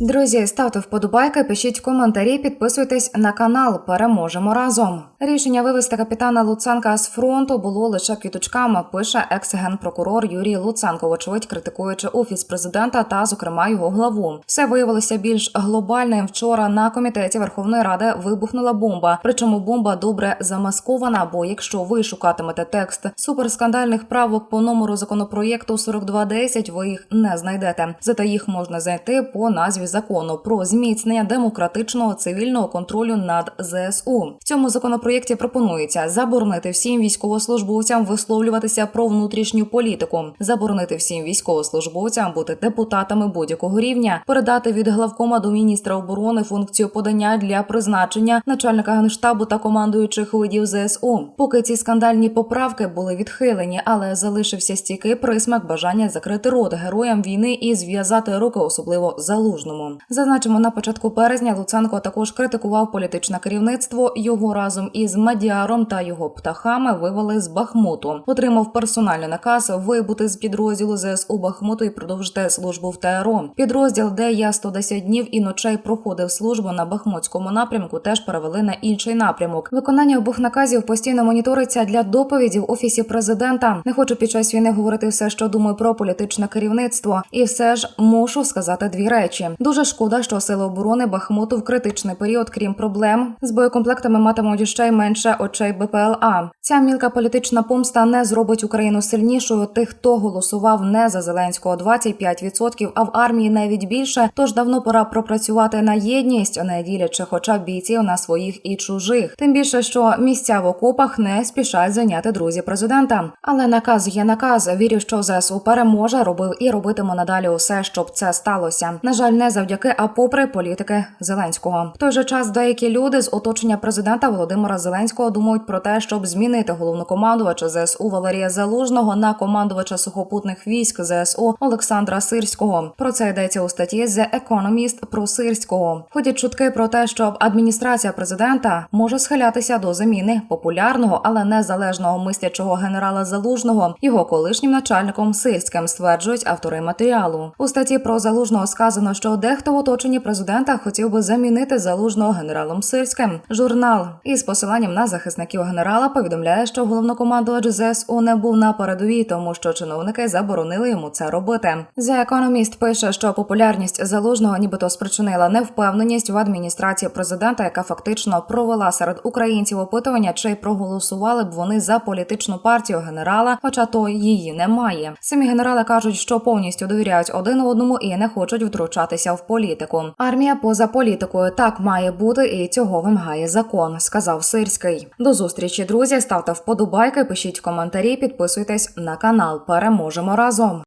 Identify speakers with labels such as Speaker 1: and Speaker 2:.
Speaker 1: Друзі, ставте вподобайки, пишіть коментарі, підписуйтесь на канал. Переможемо разом. Рішення вивести капітана Луценка з фронту було лише квіточками. Пише екс-генпрокурор Юрій Луценко, вочевидь критикуючи офіс президента та, зокрема, його главу. Все виявилося більш глобальним. Вчора на комітеті Верховної Ради вибухнула бомба. Причому бомба добре замаскована. Бо якщо ви шукатимете текст суперскандальних правок по номеру законопроєкту 4210, ви їх не знайдете. Зате їх можна знайти по назві закону про зміцнення демократичного цивільного контролю над ЗСУ. В цьому законопроєкті пропонується заборонити всім військовослужбовцям висловлюватися про внутрішню політику, заборонити всім військовослужбовцям бути депутатами будь-якого рівня, передати від главкома до міністра оборони функцію подання для призначення начальника генштабу та командуючих видів ЗСУ. Поки ці скандальні поправки були відхилені, але залишився стійкий присмак бажання закрити рот героям війни і зв'язати руки, особливо залужному. Зазначимо, на початку березня Луценко також критикував політичне керівництво. Його разом із Мадіаром та його птахами вивели з Бахмуту. Отримав персональний наказ вибути з підрозділу ЗСУ Бахмуту і продовжити службу в ТРО. Підрозділ, де я 110 днів і ночей проходив службу на Бахмутському напрямку, теж перевели на інший напрямок. Виконання обох наказів постійно моніториться для доповіді в офісі президента. Не хочу під час війни говорити все, що думаю про політичне керівництво, і все ж мушу сказати дві речі. Дуже шкода, що сили оборони Бахмуту в критичний період, крім проблем, з боєкомплектами матимуть ще й менше очей БПЛА. Ця мілка політична помста не зробить Україну сильнішою. Тих, хто голосував не за Зеленського 25%, а в армії навіть більше. Тож давно пора пропрацювати на єдність, не ділячи, хоча б бійців на своїх і чужих. Тим більше, що місця в окопах не спішать зайняти друзі президента. Але наказ є наказ. Вірю, що ЗСУ переможе, робив і робитиме надалі усе, щоб це сталося. На жаль, не завдяки, а попри політики Зеленського. В той же час деякі люди з оточення президента Володимира Зеленського думають про те, щоб змінити головнокомандувача ЗСУ Валерія Залужного на командувача сухопутних військ ЗСУ Олександра Сирського. Про це йдеться у статті The Economist про Сирського. Ходять чутки про те, що адміністрація президента може схилятися до заміни популярного, але незалежного мислячого генерала Залужного його колишнім начальником Сирським, стверджують автори матеріалу. У статті про залужного сказано, що дехто в оточенні президента хотів би замінити залужного генералом Сирським. Журнал із посиланням на захисників генерала повідомляє, що головнокомандувач ЗСУ не був на передовій, тому що чиновники заборонили йому це робити. The Economist пише, що популярність залужного нібито спричинила невпевненість в адміністрації президента, яка фактично провела серед українців опитування, чи проголосували б вони за політичну партію генерала, хоча то її немає. Самі генерали кажуть, що повністю довіряють один одному і не хочуть втручатися в політику. Армія поза політикою так має бути, і цього вимагає закон, сказав Сирський. До зустрічі, друзі. Ставте вподобайки, пишіть коментарі, підписуйтесь на канал. Переможемо разом.